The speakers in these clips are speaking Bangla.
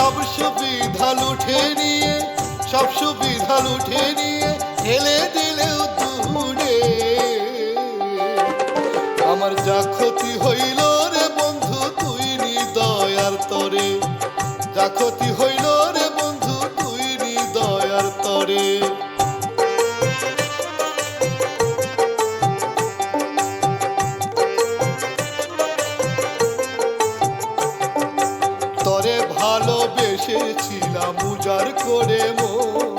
সব সুবিধা লুঠে নিয়ে, সব সুবিধা লুঠে নিয়ে ঠেলে দিলেও দূরে আমার যা ক্ষতি হইল ভালোবেসেছিলাম উজার করে মন।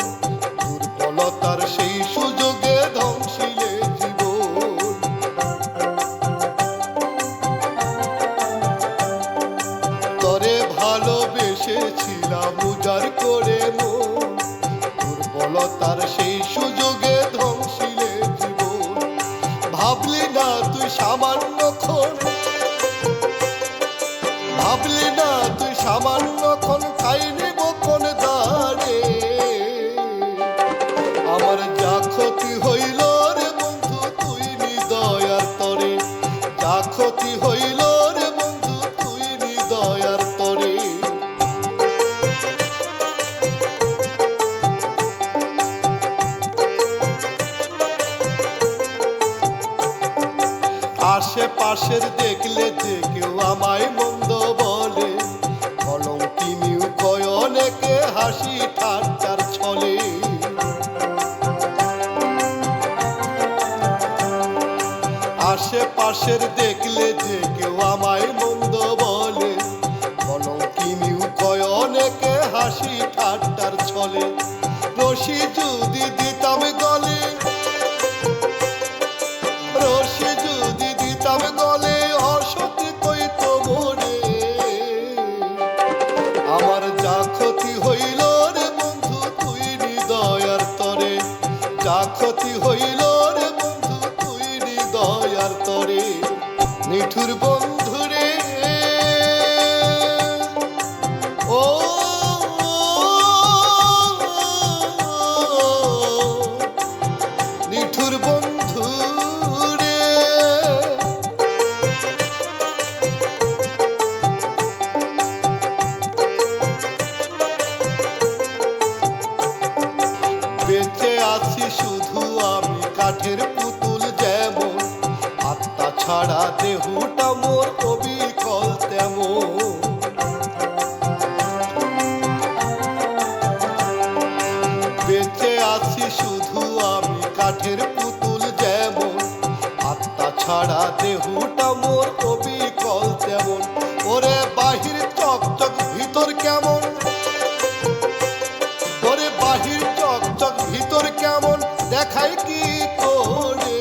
দুর্বলতার সেই সুযোগে ধ্বংসিলে জীবন। তরে ভালোবেসেছিলাম উজার করে মন। দুর্বলতার সেই সুযোগে ধ্বংসিলে জীবন। ভাবলি না তুই সামান্য ক্ষণ। ভাবলি না তুই সামান্য ক্ষণ আমার যা ক্ষতি হইল রে বন্ধু, তুই নিদয়ার তরে। যা ক্ষতি হইল রে বন্ধু, তুই নিদয়ার তরে। আশেপাশের দেখলে যে কেউ আমায় মন্দ বলে। কলঙ্কিনী কয় অনেকে হাসি ঠাট্টার আশেপাশের নিঠুর বন্ধু ছাড়া মোর বেঁচে আছি শুধু আমি কাঠের পুতুল যেমন। আত্মা ছাড়া মোর তেমন। ওরে বাহির চকচক ভিতর কেমন? ওরে বাহির চকচক ভিতর কেমন? দেখাই কি করে?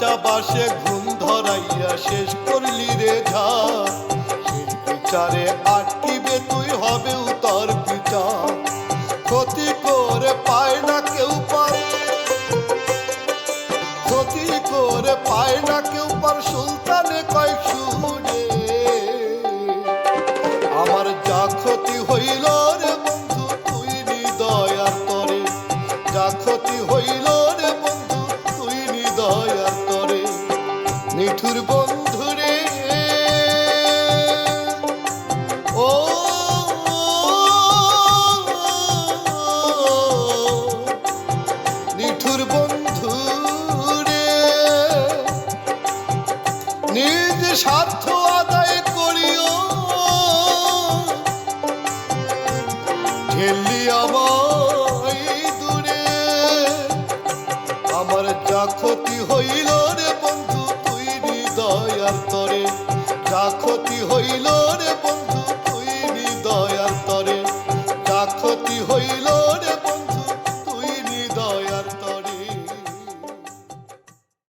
কাঁচা বাসে ঘুম ধরাইয়া শেষ করলি রে ঝা বিচারে আটকিবে তুই হবে উতর পিতা ক্ষতি করে পায় না কেউ পার। ক্ষতি করে পায় না কেউ পার, সুলতানে নিঠুর বন্ধু রে ও নিঠুর বন্ধু নিজ স্বার্থ আদায় করিও। ঠেললি আমায় দূরে। আমার যা ক্ষতি হইল